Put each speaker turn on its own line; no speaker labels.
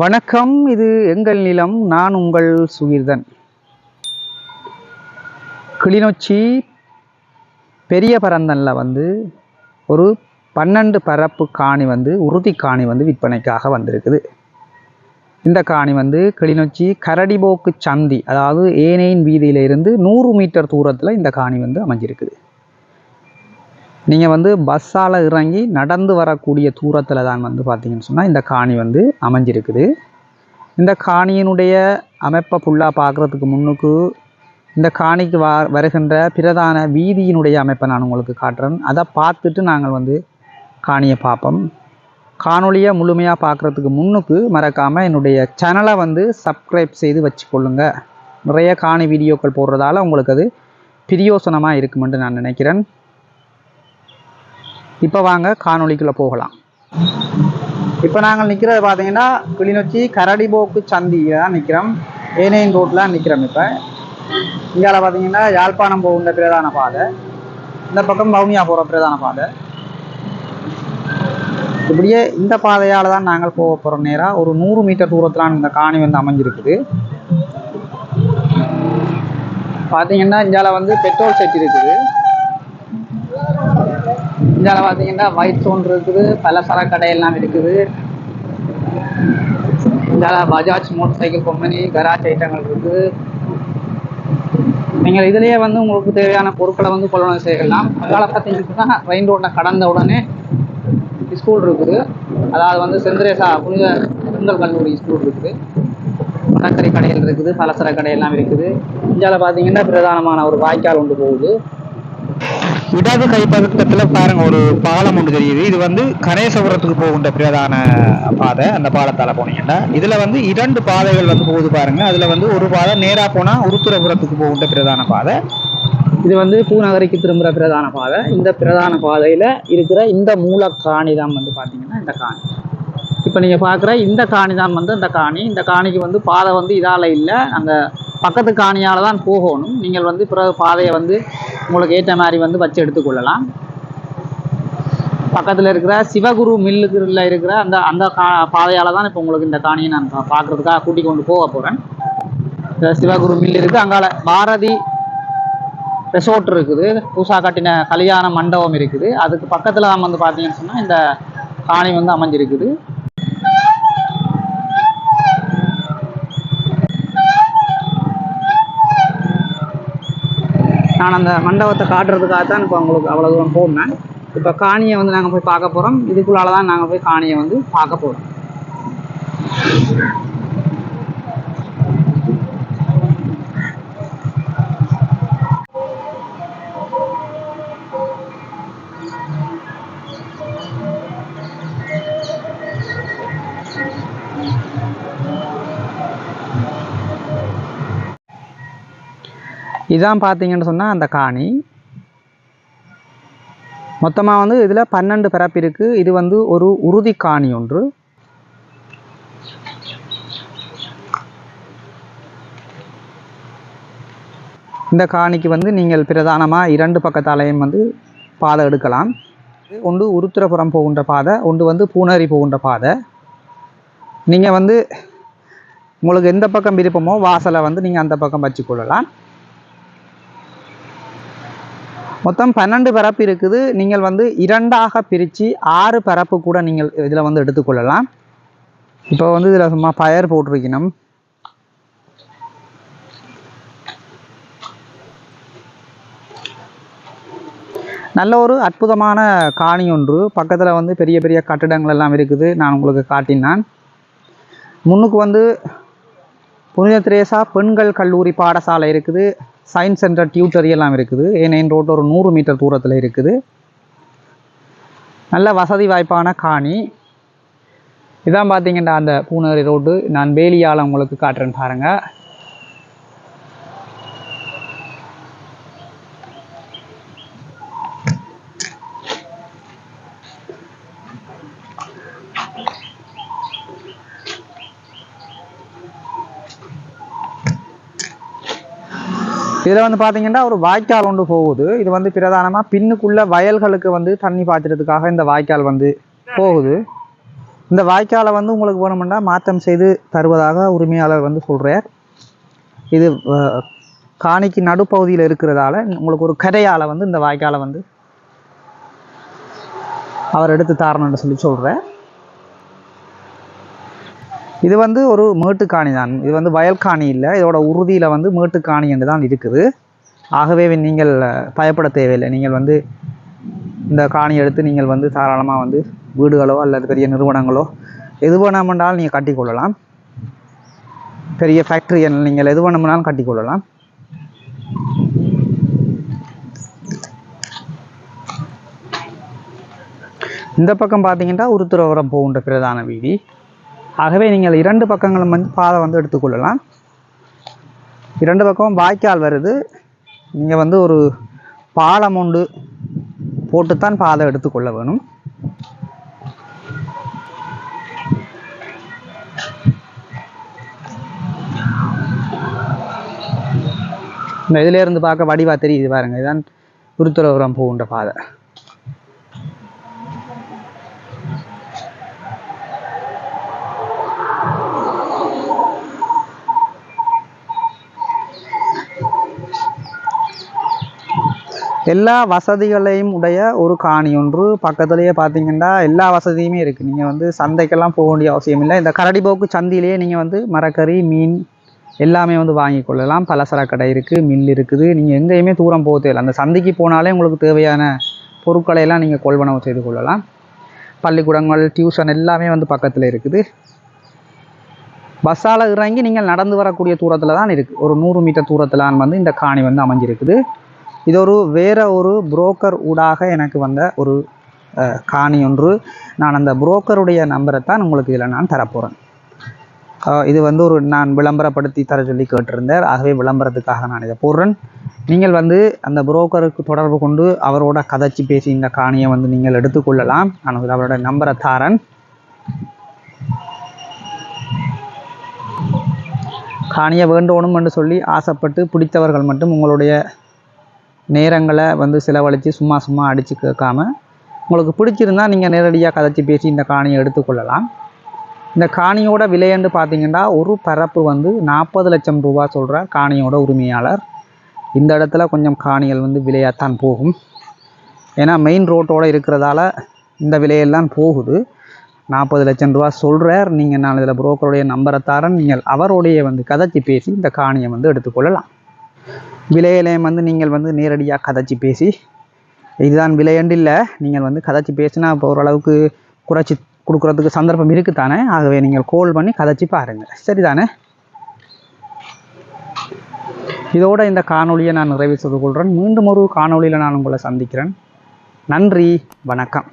வணக்கம் இது எங்கள் நிலம் நான் உங்கள் சுகீர்தன். கிளிநொச்சி பெரிய பரந்தனில் வந்து ஒரு பன்னெண்டு பரப்பு காணி வந்து உறுதி காணி வந்து விற்பனைக்காக வந்திருக்குது. இந்த காணி வந்து கிளிநொச்சி கரடிபோக்கு சந்தி அதாவது ஏனையின் வீதியிலிருந்து நூறு மீட்டர் தூரத்தில் இந்த காணி வந்து அமைஞ்சிருக்குது. நீங்கள் வந்து பஸ்ஸால் இறங்கி நடந்து வரக்கூடிய தூரத்தில் தான் வந்து பார்த்தீங்கன்னு சொன்னால் இந்த காணி வந்து அமைஞ்சிருக்குது. இந்த காணியினுடைய அமைப்பை ஃபுல்லாக பார்க்குறதுக்கு முன்னுக்கு இந்த காணிக்கு வா வருகின்ற பிரதான வீதியினுடைய அமைப்பை நான் உங்களுக்கு காட்டுறேன். அதை பார்த்துட்டு நாங்கள் வந்து காணியை பார்ப்போம். காணொலியை முழுமையாக பார்க்குறதுக்கு முன்னுக்கு மறக்காமல் என்னுடைய சேனலை வந்து சப்ஸ்கிரைப் செய்து வச்சுக்கொள்ளுங்க. நிறைய காணி வீடியோக்கள் போடுறதால உங்களுக்கு அது பிரியோசனமாக இருக்குமென்று நான் நினைக்கிறேன். இப்போ வாங்க காணொலிக்குள்ளே போகலாம். இப்போ நாங்கள் நிற்கிறது பார்த்தீங்கன்னா கிளிநொச்சி கரடிபோக்கு சந்தியில் தான் நிற்கிறோம் ஏனையின் ரோட்டில் நிற்கிறோம் இப்போ. இங்கால பார்த்தீங்கன்னா யாழ்ப்பாணம் போகின்ற பிரதான பாதை. இந்த பக்கம் பவுனியா போகிற பிரதான பாதை. இப்படியே இந்த பாதையால் தான் நாங்கள் போக போகிற நேராக ஒரு நூறு மீட்டர் தூரத்தில் இந்த காணி வந்து அமைஞ்சிருக்குது. பார்த்தீங்கன்னா இங்கால வந்து பெட்ரோல் செட் இருக்குது. இந்தியால பார்த்தீங்கன்னா ஒயிட் இருக்குது பலசர கடையெல்லாம் இருக்குது. இந்தியால Bajaj motor cycle company garage ஐட்டங்கள் இருக்குது. நீங்கள் இதுலேயே வந்து உங்களுக்கு தேவையான பொருட்களை வந்து கொள்ளணும் செய்யலாம். அதனால் பார்த்தீங்கன்னா மெயின் ரோட்டில் கடந்த உடனே ஸ்கூல் இருக்குது. அதாவது வந்து செந்திரேசா புனித பெண்கள் கல்லூரி ஸ்கூல் இருக்குது. மரக்கறி கடைகள் இருக்குது பலசர கடையெல்லாம் இருக்குது. இந்தியாவில் பார்த்தீங்கன்னா பிரதானமான ஒரு வாய்க்கால் ஒன்று போகுது. இடது கை பக்கத்தில் பாருங்க ஒரு பாலம் ஒன்று தெரியுது. இது வந்து கணேசபுரத்துக்கு போகின்ற பிரதான பாதை அந்த பாலத்தால் போனீங்கன்னா. இதில் வந்து இரண்டு பாதைகள் வந்து போகுது பாருங்க. அதில் வந்து ஒரு பாதை நேராக போனால் உருத்துரபுரத்துக்கு போகின்ற பிரதான பாதை. இது வந்து பூநகரிக்கு திரும்புகிற பிரதான பாதை. இந்த பிரதான பாதையில் இருக்கிற இந்த மூல தான் வந்து பார்த்தீங்கன்னா இந்த காணி. இப்போ நீங்கள் பார்க்குற இந்த காணி தான் வந்து இந்த காணி. இந்த காணிக்கு வந்து பாதை வந்து இதால் இல்லை. அந்த பக்கத்து காணியால் தான் போகணும். நீங்கள் வந்து பிறகு பாதையை வந்து உங்களுக்கு ஏற்ற மாதிரி வந்து வச்சு எடுத்துக்கொள்ளலாம் பக்கத்தில் இருக்கிற சிவகுரு மில்லுக்குள்ள இருக்கிற அந்த அந்த கா பாதையால் தான் இப்போ உங்களுக்கு இந்த காணியை நான் பார்க்குறதுக்காக பார்க்கறதுக்காக கூட்டிக் கொண்டு போக போகிறேன் சிவகுரு மில் இருக்குது அங்கால பாரதி ரெசோர்ட் இருக்குது. பூசா கட்டின கல்யாண மண்டபம் இருக்குது. அதுக்கு பக்கத்தில் தான் வந்து பார்த்தீங்கன்னு சொன்னால் இந்த காணி வந்து அமைஞ்சிருக்குது. நான் அந்த மண்டபத்தை காட்டுறதுக்காக தான் இப்போ உங்களுக்கு அவ்வளோ தூரம் போனேன் இப்போ காணியை வந்து நாங்கள் போய் பார்க்க போகிறோம் இதுக்குள்ளால தான் நாங்கள் போய் காணியை வந்து பார்க்க போகிறோம் இதான் பார்த்தீங்கன்னு சொன்னால் அந்த காணி. மொத்தமாக வந்து இதில் பன்னெண்டு பிறப்பு இருக்குது இது வந்து ஒரு உறுதி காணி ஒன்று. இந்த காணிக்கு வந்து நீங்கள் பிரதானமாக இரண்டு பக்கத்தாலையும் வந்து பாதை எடுக்கலாம். ஒன்று உருத்திரபுரம் போகின்ற பாதை ஒன்று வந்து பூனரி போகின்ற பாதை. நீங்கள் வந்து உங்களுக்கு எந்த பக்கம் விருப்பமோ வாசலை வந்து நீங்கள் அந்த பக்கம் வச்சுக்கொள்ளலாம். மொத்தம் பன்னெண்டு பரப்பு இருக்குது. நீங்கள் வந்து இரண்டாக பிரித்து ஆறு பரப்பு கூட நீங்கள் இதில் வந்து எடுத்துக்கொள்ளலாம். இப்போ வந்து இதில் சும்மா பயர் போட்டிருக்கணும். நல்ல ஒரு அற்புதமான காணி ஒன்று. பக்கத்தில் வந்து பெரிய பெரிய கட்டிடங்கள் எல்லாம் இருக்குது. நான் உங்களுக்கு காட்டினான். முன்னுக்கு வந்து புனித திரேசா பெண்கள் கல்லூரி பாடசாலை இருக்குது. சயின்ஸ் சென்டர் டியூட்டரி எல்லாம் இருக்குது. ஏனையின் ரோட் ஒரு நூறு மீட்டர் தூரத்தில் இருக்குது. நல்ல வசதி வாய்ப்பான காணி. இதான் பார்த்தீங்கன்னா அந்த பூநகரி ரோடு நான் வேலியால் உங்களுக்கு காட்டுறேன்னு பாருங்கள் இதில் வந்து பார்த்தீங்கன்னா ஒரு வாய்க்கால் ஒன்று போகுது. இது வந்து பிரதானமாக பின்னுக்குள்ள வயல்களுக்கு வந்து தண்ணி பாய்ச்சறதுக்காக இந்த வாய்க்கால் வந்து போகுது.
இந்த வாய்க்காலை வந்து உங்களுக்கு வேணுமெண்டா மாற்றம் செய்து தருவதாக உரிமையாளர் வந்து சொல்கிறார் இது காணிக்கு நடுப்பகுதியில் இருக்கிறதால உங்களுக்கு ஒரு கரையால் வந்து இந்த வாய்க்காலை வந்து அவர் எடுத்து தாரணும்னு சொல்லி சொல்கிறேன் இது வந்து ஒரு மேட்டுக்காணி தான். இது வந்து வயல்காணி இல்லை இதோட உறுதியில் வந்து மேட்டுக்காணி என்று தான் இருக்குது. ஆகவே நீங்கள் பயப்பட தேவையில்லை. நீங்கள் வந்து இந்த காணி எடுத்து நீங்கள் வந்து தாராளமாக வந்து வீடுகளோ அல்லது பெரிய நிறுவனங்களோ எது வேணாமென்றாலும் நீங்கள் கட்டிக்கொள்ளலாம். பெரிய ஃபேக்ட்ரி நீங்கள் எது வேணும்னாலும் கட்டிக்கொள்ளலாம். இந்த பக்கம் பார்த்தீங்கன்னா உருத்துறவரம் போகின்ற பிரதான வீதி. ஆகவே நீங்கள் இரண்டு பக்கங்களும் வந்து பாதை வந்து எடுத்துக்கொள்ளலாம். இரண்டு பக்கமும் வாய்க்கால் வருது. நீங்கள் வந்து ஒரு பாலம் உண்டு. போட்டுத்தான் பாதை எடுத்துக்கொள்ள வேணும். இந்த இதிலேருந்து பார்க்க வடிவாக தெரியுது பாருங்கள் இதுதான் குருத்துறவுரம் போகின்ற பாதை. எல்லா வசதிகளையும் உடைய ஒரு காணி ஒன்று பக்கத்துலேயே பார்த்தீங்கன்னா எல்லா வசதியுமே இருக்குது நீங்கள் வந்து சந்தைக்கெல்லாம் போக வேண்டிய அவசியம் இல்லை. இந்த கரடிபோக்கு சந்தியிலேயே நீங்கள் வந்து மரக்கறி மீன் எல்லாமே வந்து வாங்கி கொள்ளலாம். பலசர கடை இருக்குது மில் இருக்குது. நீங்கள் எங்கேயுமே தூரம் போக தேவையில்லை. அந்த சந்தைக்கு போனாலே உங்களுக்கு தேவையான பொருட்களை எல்லாம் நீங்கள் கொள்வனவு செய்து கொள்ளலாம். பள்ளிக்கூடங்கள் டியூஷன் எல்லாமே வந்து பக்கத்தில் இருக்குது. பஸ்ஸால் இறங்கி நீங்கள் நடந்து வரக்கூடிய தூரத்தில் தான் இருக்குது ஒரு நூறு மீட்டர் தூரத்தில் வந்து இந்த காணி வந்து அமைஞ்சிருக்குது. இது ஒரு வேற ஒரு புரோக்கர் ஊடாக எனக்கு வந்த ஒரு காணி ஒன்று. நான் அந்த புரோக்கருடைய நம்பரை தான் உங்களுக்கு இதில் நான் தரப்போகிறேன் இது வந்து ஒரு நான் விளம்பரப்படுத்தி தர சொல்லி கேட்டிருந்தேன் ஆகவே விளம்பரத்துக்காக நான் இதை போடுறேன். நீங்கள் வந்து அந்த புரோக்கருக்கு தொடர்பு கொண்டு அவரோட கதைச்சி பேசி இந்த காணியை வந்து நீங்கள் எடுத்துக்கொள்ளலாம் நான் அவரோட நம்பரை தாரன். காணியை வேண்டோணும் என்று சொல்லி ஆசைப்பட்டு பிடித்தவர்கள் மட்டும் உங்களுடைய நேரங்களை வந்து செலவழித்து சும்மா சும்மா அடித்து கேட்காம உங்களுக்கு பிடிச்சிருந்தா நீங்கள் நேரடியாக கதைச்சி பேசி இந்த காணியை எடுத்துக்கொள்ளலாம். இந்த காணியோட விலையண்டு பார்த்தீங்கன்னா ஒரு பரப்பு வந்து நாற்பது லட்சம் ரூபா சொல்கிற காணியோட உரிமையாளர். இந்த இடத்துல கொஞ்சம் காணிகள் வந்து விலையாகத்தான் போகும். ஏன்னா மெயின் ரோட்டோடு இருக்கிறதால இந்த விலையெல்லாம் போகுது. நாற்பது லட்சம் ரூபா சொல்கிறார் நீங்கள் நான் இதில் புரோக்கருடைய நம்பரை தரேன். நீங்கள் அவருடைய வந்து கதைச்சி பேசி இந்த காணியை வந்து எடுத்துக்கொள்ளலாம். விலையிலையும் வந்து நீங்கள் வந்து நேரடியாக கதைச்சி பேசி இதுதான் விலையண்டு இல்லை. நீங்கள் வந்து கதைச்சி பேசினா இப்போ ஓரளவுக்கு குறைச்சி கொடுக்குறதுக்கு சந்தர்ப்பம் இருக்குது தானே ஆகவே நீங்கள் கோல் பண்ணி கதைச்சி பாருங்கள். சரிதானே? இதோட இந்த காணொளியை நான் நிறைவு செய்து கொள்கிறேன் மீண்டும் ஒரு காணொளியில் நான் உங்களை சந்திக்கிறேன். நன்றி வணக்கம்.